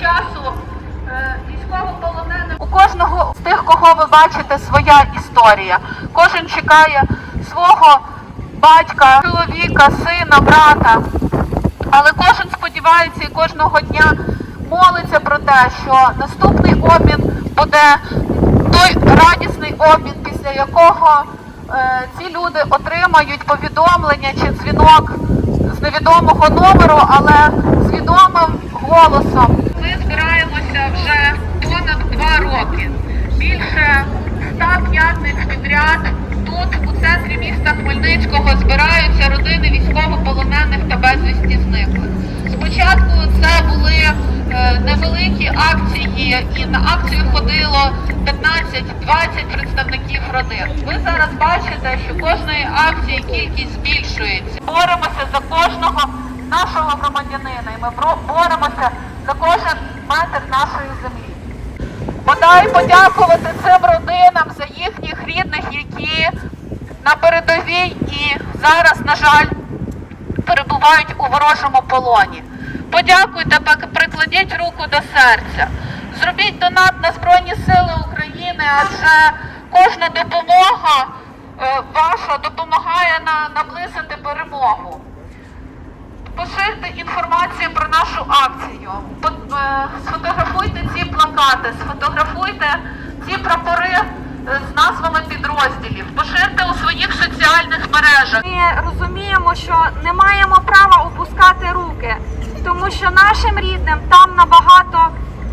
часу е, військовополоненим. У кожного з тих, кого ви бачите, своя історія. Кожен чекає свого батька, чоловіка, сина, брата. Але кожен сподівається і кожного дня молиться про те, що наступний обмін буде той радісний обмін, після якого е, ці люди отримають повідомлення чи дзвінок з невідомого номеру, але з відомим голосом. Вже понад два роки. Більше ста п'ятниць підряд тут, у центрі міста Хмельницького, збираються родини військовополонених та безвісті зниклих. Спочатку це були е, невеликі акції, і на акцію ходило 15-20 представників родин. Ви зараз бачите, що кожної акції кількість збільшується. Боремося за кожного нашого громадянина, і ми боремося за кожен метр нашої землі. Бодай подякувати цим родинам за їхніх рідних, які на передовій і зараз, на жаль, перебувають у ворожому полоні. Подякуйте, прикладіть руку до серця. Зробіть донат на Збройні Сили України, адже кожна допомога е, ваша допомагає на, наблизити перемогу. Поширте інформацію про нашу акцію. Е, Сфотографуйте ці плакати, сфотографуйте ці прапори е, з назвами підрозділів. Поширте у своїх соціальних мережах. Ми розуміємо, що не маємо права опускати руки, тому що нашим рідним там набагато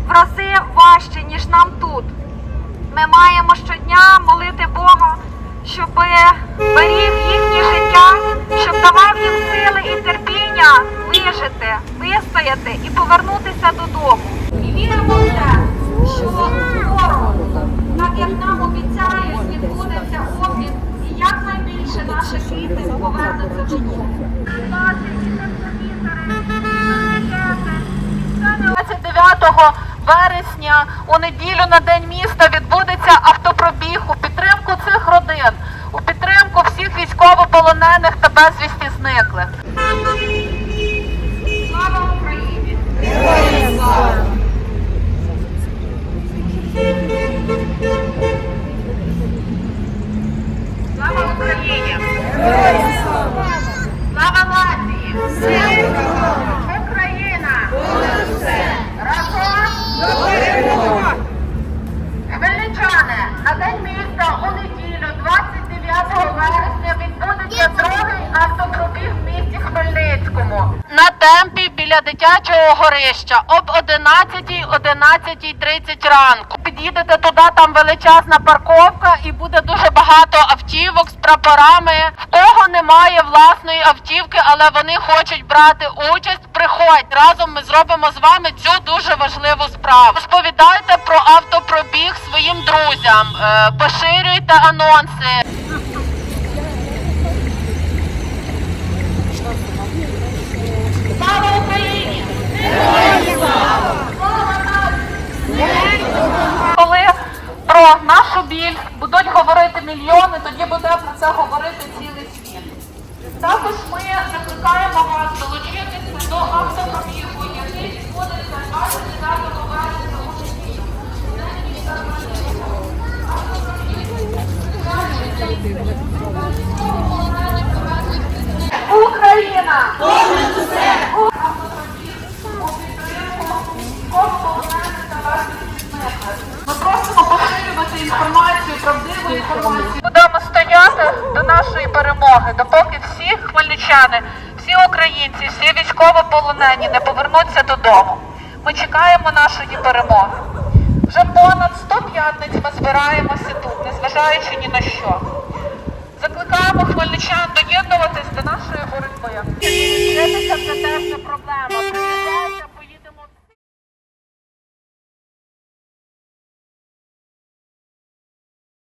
в рази важче, ніж нам тут. Ми маємо щодня молити Бога, щоб беріг їхнє життя, щоб давав їм сили і терпіння вижити, вистояти і повернутися додому. І віримо в те, що скоро, так як нам обіцяють, відбудеться обмін і якнайбільше наших рідних повернуться додому. 29 вересня у неділю на День міста відбудеться автопробіг у підтримку цих родин, у підтримку всіх військовополонених та безвісті зниклих. Слава Україні! Слава Україні! Слава нації! Україна! Разом Хмельничани, на День міста у неділю, 29 вересня, відбудеться другий автопробіг в місті Хмельницькому. На темпі біля дитячого горища об 11 11.30 ранку. Під'їдете туди, там величезна парковка і буде дуже багато автівок з прапорами. В кого немає власної автівки, але вони хочуть брати участь, приходь. Разом ми зробимо з вами цю дуже важливу справу. Розповідайте про автопробіг своїм друзям, е, поширюйте анонси. Слава Україні! Коли про нашу біль будуть говорити мільйони, тоді буде про це говорити цілий світ. Також ми закликаємо вас долучитися до автопробігу, до нашої перемоги, допоки всі хмельничани, всі українці, всі військовополонені не повернуться додому. Ми чекаємо нашої перемоги. Вже понад 100 п'ятниць ми збираємося тут, незважаючи ні на що. Закликаємо хмельничан доєднуватись до нашої боротьби. Дивитися це не проблема.